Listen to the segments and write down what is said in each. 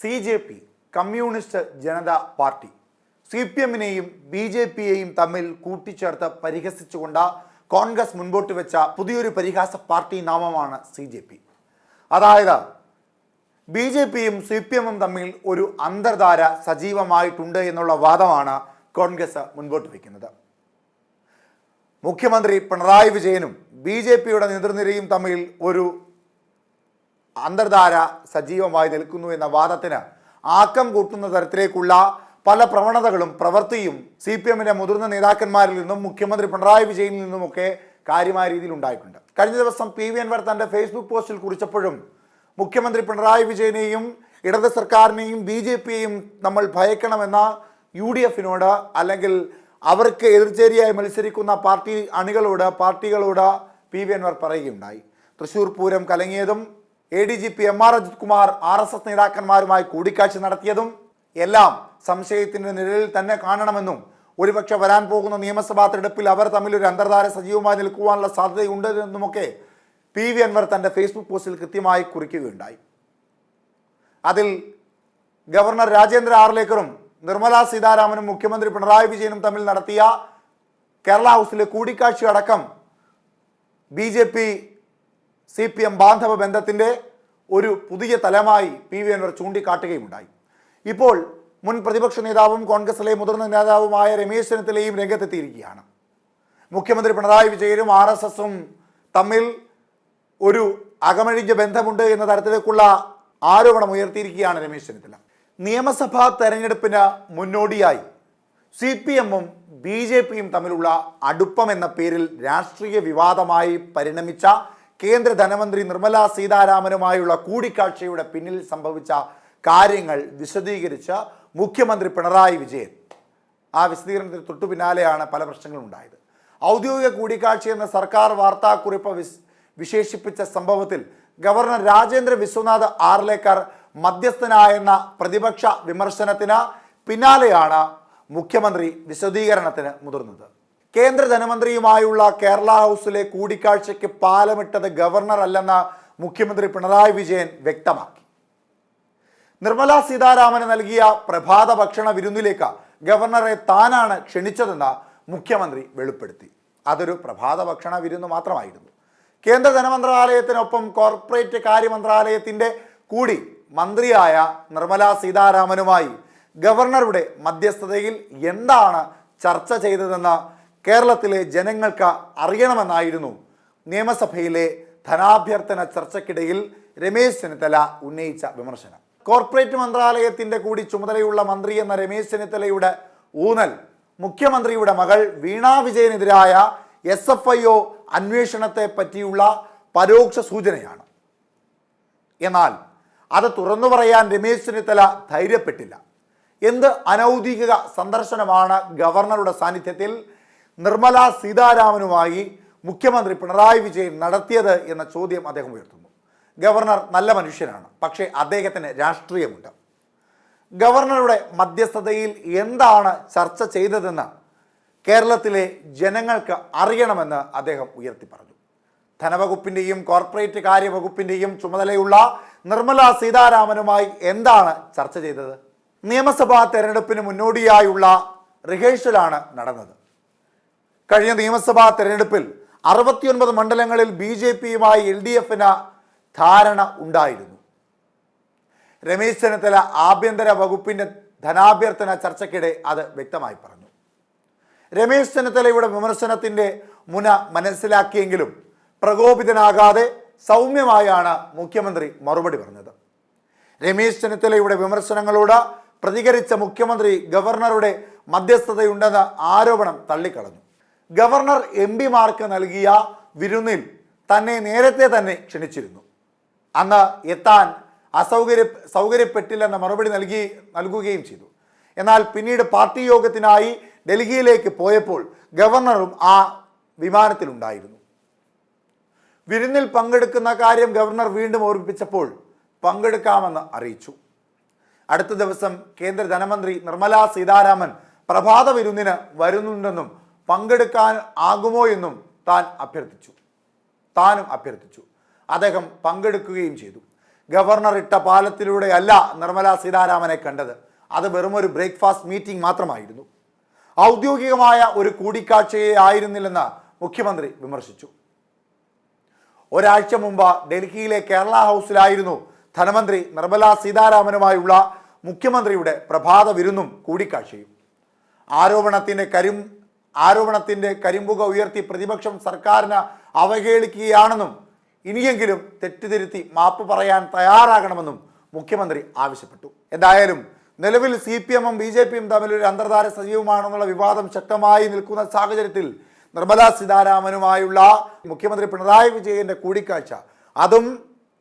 C J P communist Janata party. C P എമ്മിനെയും B J പിയെയും തമ്മിൽ കൂട്ടിച്ചേർത്ത് പരിഹസിച്ചുകൊണ്ട് കോൺഗ്രസ് മുൻപോട്ട് വെച്ച പുതിയൊരു പരിഹാസ പാർട്ടി നാമമാണ് സി ജെ പി. അതായത് ബി ജെ പിയും സി പി എമ്മും തമ്മിൽ ഒരു അന്തർധാര സജീവമായിട്ടുണ്ട് എന്നുള്ള വാദമാണ് കോൺഗ്രസ് മുൻപോട്ട് വയ്ക്കുന്നത് മുഖ്യമന്ത്രി പിണറായി വിജയനും ബി ജെ പിയുടെ നേതൃനിരയും തമ്മിൽ ഒരു അന്തർധാര സജീവമായി നിൽക്കുന്നു എന്ന വാദത്തിന് ആക്കം കൂട്ടുന്ന തരത്തിലേക്കുള്ള പല പ്രവണതകളും പ്രവൃത്തിയും സി പി എമ്മിന്റെ മുതിർന്ന നേതാക്കന്മാരിൽ നിന്നും മുഖ്യമന്ത്രി പിണറായി വിജയനിൽ നിന്നുമൊക്കെ കാര്യമായ രീതിയിൽ ഉണ്ടായിട്ടുണ്ട്. കഴിഞ്ഞ ദിവസം പി വി അൻവർ തന്റെ ഫേസ്ബുക്ക് പോസ്റ്റിൽ കുറിച്ചപ്പോഴും മുഖ്യമന്ത്രി പിണറായി വിജയനെയും ഇടത് സർക്കാരിനെയും ബി ജെ പിയെയും നമ്മൾ ഭയക്കണമെന്ന യു ഡി എഫിനോട് അല്ലെങ്കിൽ അവർക്ക് എതിർചേരിയായി മത്സരിക്കുന്ന പാർട്ടി അണികളോട് പാർട്ടികളോട് പി വി അൻവർ പറയുകയുണ്ടായി. Thrissur Pooram കലങ്ങിയതും A D G P M R Ajith Kumar R S S നേതാക്കന്മാരുമായി കൂടിക്കാഴ്ച നടത്തിയതും എല്ലാം സംശയത്തിന്റെ നിഴലിൽ തന്നെ കാണണമെന്നും ഒരുപക്ഷെ വരാൻ പോകുന്ന നിയമസഭാ തെരഞ്ഞെടുപ്പിൽ അവർ തമ്മിൽ ഒരു അന്തർധാര സജീവമായി നിൽക്കുവാനുള്ള സാധ്യതയുണ്ട് എന്നുമൊക്കെ പി വി അൻവർ തന്റെ ഫേസ്ബുക്ക് പോസ്റ്റിൽ കൃത്യമായി കുറിക്കുകയുണ്ടായി. അതിൽ ഗവർണർ രാജേന്ദ്ര ആർലേക്കറും നിർമ്മല സീതാരാമനും മുഖ്യമന്ത്രി പിണറായി വിജയനും തമ്മിൽ നടത്തിയ കേരള ഹൗസിലെ കൂടിക്കാഴ്ചയടക്കം B J P C P M ബാന്ധവ ബന്ധത്തിന്റെ ഒരു പുതിയ തലമായി പി വി അൻവർ ചൂണ്ടിക്കാട്ടുകയുണ്ടായി ഇപ്പോൾ മുൻ പ്രതിപക്ഷ നേതാവും കോൺഗ്രസിലെ മുതിർന്ന നേതാവുമായ രമേശ് ചെന്നിത്തലയും രംഗത്തെത്തിയിരിക്കുകയാണ്. മുഖ്യമന്ത്രി പിണറായി വിജയനും ആർ എസ് എസും തമ്മിൽ ഒരു അകമഴിഞ്ഞ ബന്ധമുണ്ട് എന്ന തരത്തിലേക്കുള്ള ആരോപണം ഉയർത്തിയിരിക്കുകയാണ് രമേശ് ചെന്നിത്തല. നിയമസഭാ തെരഞ്ഞെടുപ്പിന് മുന്നോടിയായി സി പി എമ്മും ബി ജെ പിയും തമ്മിലുള്ള അടുപ്പം എന്ന പേരിൽ രാഷ്ട്രീയ വിവാദമായി പരിണമിച്ച കേന്ദ്ര ധനമന്ത്രി നിർമ്മല സീതാരാമനുമായുള്ള കൂടിക്കാഴ്ചയുടെ പിന്നിൽ സംഭവിച്ച കാര്യങ്ങൾ വിശദീകരിച്ച മുഖ്യമന്ത്രി പിണറായി വിജയൻ. ആ വിശദീകരണത്തിന് തൊട്ടു പിന്നാലെയാണ് പല പ്രശ്നങ്ങളും ഉണ്ടായത്. ഔദ്യോഗിക കൂടിക്കാഴ്ച എന്ന സർക്കാർ വാർത്താക്കുറിപ്പ് വിസ് വിശേഷിപ്പിച്ച സംഭവത്തിൽ ഗവർണർ രാജേന്ദ്ര വിശ്വനാഥ് ആർലേക്കർ മധ്യസ്ഥനായെന്ന പ്രതിപക്ഷ വിമർശനത്തിന് പിന്നാലെയാണ് മുഖ്യമന്ത്രി വിശദീകരണത്തിന് മുതിർന്നത്. കേന്ദ്ര ധനമന്ത്രിയുമായുള്ള കേരള ഹൗസിലെ കൂടിക്കാഴ്ചയ്ക്ക് പാലമിട്ടത് ഗവർണർ അല്ലെന്ന് മുഖ്യമന്ത്രി പിണറായി വിജയൻ വ്യക്തമാക്കി. നിർമ്മല സീതാരാമന് നൽകിയ പ്രഭാത ഭക്ഷണ വിരുന്നിലേക്ക് ഗവർണറെ താനാണ് ക്ഷണിച്ചതെന്ന് മുഖ്യമന്ത്രി വെളിപ്പെടുത്തി. അതൊരു പ്രഭാത ഭക്ഷണ വിരുന്ന് മാത്രമായിരുന്നു. കേന്ദ്ര ധനമന്ത്രാലയത്തിനൊപ്പം കോർപ്പറേറ്റ് കാര്യ മന്ത്രാലയത്തിന്റെ കൂടി മന്ത്രിയായ നിർമ്മല സീതാരാമനുമായി ഗവർണറുടെ മധ്യസ്ഥതയിൽ എന്താണ് ചർച്ച ചെയ്തതെന്ന് കേരളത്തിലെ ജനങ്ങൾക്ക് അറിയണമെന്നായിരുന്നു നിയമസഭയിലെ ധനാഭ്യർത്ഥന ചർച്ചയ്ക്കിടയിൽ രമേശ് ചെന്നിത്തല ഉന്നയിച്ച വിമർശനം. കോർപ്പറേറ്റ് മന്ത്രാലയത്തിന്റെ കൂടി ചുമതലയുള്ള മന്ത്രി എന്ന രമേശ് ചെന്നിത്തലയുടെ ഊന്നൽ മുഖ്യമന്ത്രിയുടെ മകൾ വീണ വിജയനെതിരായ എസ് എഫ് ഐ ഒ അന്വേഷണത്തെ പറ്റിയുള്ള പരോക്ഷ സൂചനയാണ്. എന്നാൽ അത് തുറന്നു പറയാൻ രമേശ് ചെന്നിത്തല ധൈര്യപ്പെട്ടില്ല. എന്ത് അനൗദ്യോഗിക സന്ദർശനമാണ് ഗവർണറുടെ സാന്നിധ്യത്തിൽ നിർമ്മല സീതാരാമനുമായി മുഖ്യമന്ത്രി പിണറായി വിജയൻ നടത്തിയത് എന്ന ചോദ്യം അദ്ദേഹം ഉയർത്തുന്നു. ഗവർണർ നല്ല മനുഷ്യനാണ് പക്ഷേ അദ്ദേഹത്തിന് രാഷ്ട്രീയമുണ്ട്. ഗവർണറുടെ മധ്യസ്ഥതയിൽ എന്താണ് ചർച്ച ചെയ്തതെന്ന് കേരളത്തിലെ ജനങ്ങൾക്ക് അറിയണമെന്ന് അദ്ദേഹം ഉയർത്തി പറഞ്ഞു. ധനവകുപ്പിന്റെയും കോർപ്പറേറ്റ് കാര്യവകുപ്പിന്റെയും ചുമതലയുള്ള നിർമ്മല സീതാരാമനുമായി എന്താണ് ചർച്ച ചെയ്തത്? നിയമസഭാ തെരഞ്ഞെടുപ്പിന് മുന്നോടിയായുള്ള റിഹേഴ്സലാണ് നടന്നത്. കഴിഞ്ഞ നിയമസഭാ തെരഞ്ഞെടുപ്പിൽ അറുപത്തിയൊൻപത് മണ്ഡലങ്ങളിൽ ബി ജെ പിയുമായി എൽ ഡി എഫിന് ധാരണ ഉണ്ടായിരുന്നു. രമേശ് ചെന്നിത്തല ആഭ്യന്തര വകുപ്പിന്റെ ധനാഭ്യർത്ഥന ചർച്ചയ്ക്കിടെ അത് വ്യക്തമായി പറഞ്ഞു. രമേശ് ചെന്നിത്തലയുടെ വിമർശനത്തിന്റെ മുന മനസ്സിലാക്കിയെങ്കിലും പ്രകോപിതനാകാതെ സൗമ്യമായാണ് മുഖ്യമന്ത്രി മറുപടി പറഞ്ഞത്. രമേശ് ചെന്നിത്തലയുടെ വിമർശനങ്ങളോട് പ്രതികരിച്ച മുഖ്യമന്ത്രി ഗവർണറുടെ മധ്യസ്ഥതയുണ്ടെന്ന ആരോപണം തള്ളിക്കളഞ്ഞു. ഗവർണർ എം പിമാർക്ക് നൽകിയ വിരുന്നിൽ തന്നെ നേരത്തെ തന്നെ ക്ഷണിച്ചിരുന്നു. അന്ന് എത്താൻ അസൗകര്യ സൗകര്യപ്പെട്ടില്ലെന്ന മറുപടി നൽകി നൽകുകയും ചെയ്തു. എന്നാൽ പിന്നീട് പാർട്ടി യോഗത്തിനായി ഡൽഹിയിലേക്ക് പോയപ്പോൾ ഗവർണറും ആ വിമാനത്തിലുണ്ടായിരുന്നു. വിരുന്നിൽ പങ്കെടുക്കുന്ന കാര്യം ഗവർണർ വീണ്ടും ഓർമ്മിപ്പിച്ചപ്പോൾ പങ്കെടുക്കാമെന്ന് അറിയിച്ചു. അടുത്ത ദിവസം കേന്ദ്ര ധനമന്ത്രി നിർമ്മലാ സീതാരാമൻ പ്രഭാത വിരുന്നിന് വരുന്നുണ്ടെന്നും പങ്കെടുക്കാൻ ആകുമോ എന്നും താൻ അഭ്യർത്ഥിച്ചു. താനും അഭ്യർത്ഥിച്ചു. അദ്ദേഹം പങ്കെടുക്കുകയും ചെയ്തു. ഗവർണർ ഇട്ട പാലത്തിലൂടെയല്ല നിർമ്മലാ സീതാരാമനെ കണ്ടത്. അത് വെറും ഒരു ബ്രേക്ക്ഫാസ്റ്റ് മീറ്റിംഗ് മാത്രമായിരുന്നു. ഔദ്യോഗികമായ ഒരു കൂടിക്കാഴ്ചയെ ആയിരുന്നില്ലെന്ന് മുഖ്യമന്ത്രി വിമർശിച്ചു. ഒരാഴ്ച മുമ്പ് ഡൽഹിയിലെ കേരള ഹൗസിലായിരുന്നു ധനമന്ത്രി നിർമ്മലാ സീതാരാമനുമായുള്ള മുഖ്യമന്ത്രിയുടെ പ്രഭാത വിരുന്നും കൂടിക്കാഴ്ചയും. ആരോപണത്തിന്റെ കരിം ആരോപണത്തിന്റെ കരിമ്പുക ഉയർത്തി പ്രതിപക്ഷം സർക്കാരിനെ അവഹേളിക്കുകയാണെന്നും ഇനിയെങ്കിലും തെറ്റുതിരുത്തി മാപ്പ് പറയാൻ തയ്യാറാകണമെന്നും മുഖ്യമന്ത്രി ആവശ്യപ്പെട്ടു. എന്തായാലും നിലവിൽ സി പി എമ്മും ബി ജെ പിയും തമ്മിൽ ഒരു അന്തർധാര സജീവമാണെന്നുള്ള വിവാദം ശക്തമായി നിൽക്കുന്ന സാഹചര്യത്തിൽ നിർമ്മല സീതാരാമനുമായുള്ള മുഖ്യമന്ത്രി പിണറായി വിജയന്റെ കൂടിക്കാഴ്ച അതും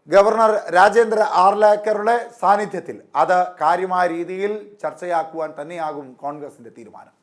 ഗവർണർ രാജേന്ദ്ര ആർലേക്കറുടെ സാന്നിധ്യത്തിൽ. അത് കാര്യമായ രീതിയിൽ ചർച്ചയാക്കുവാൻ തന്നെയാകും കോൺഗ്രസിന്റെ തീരുമാനം.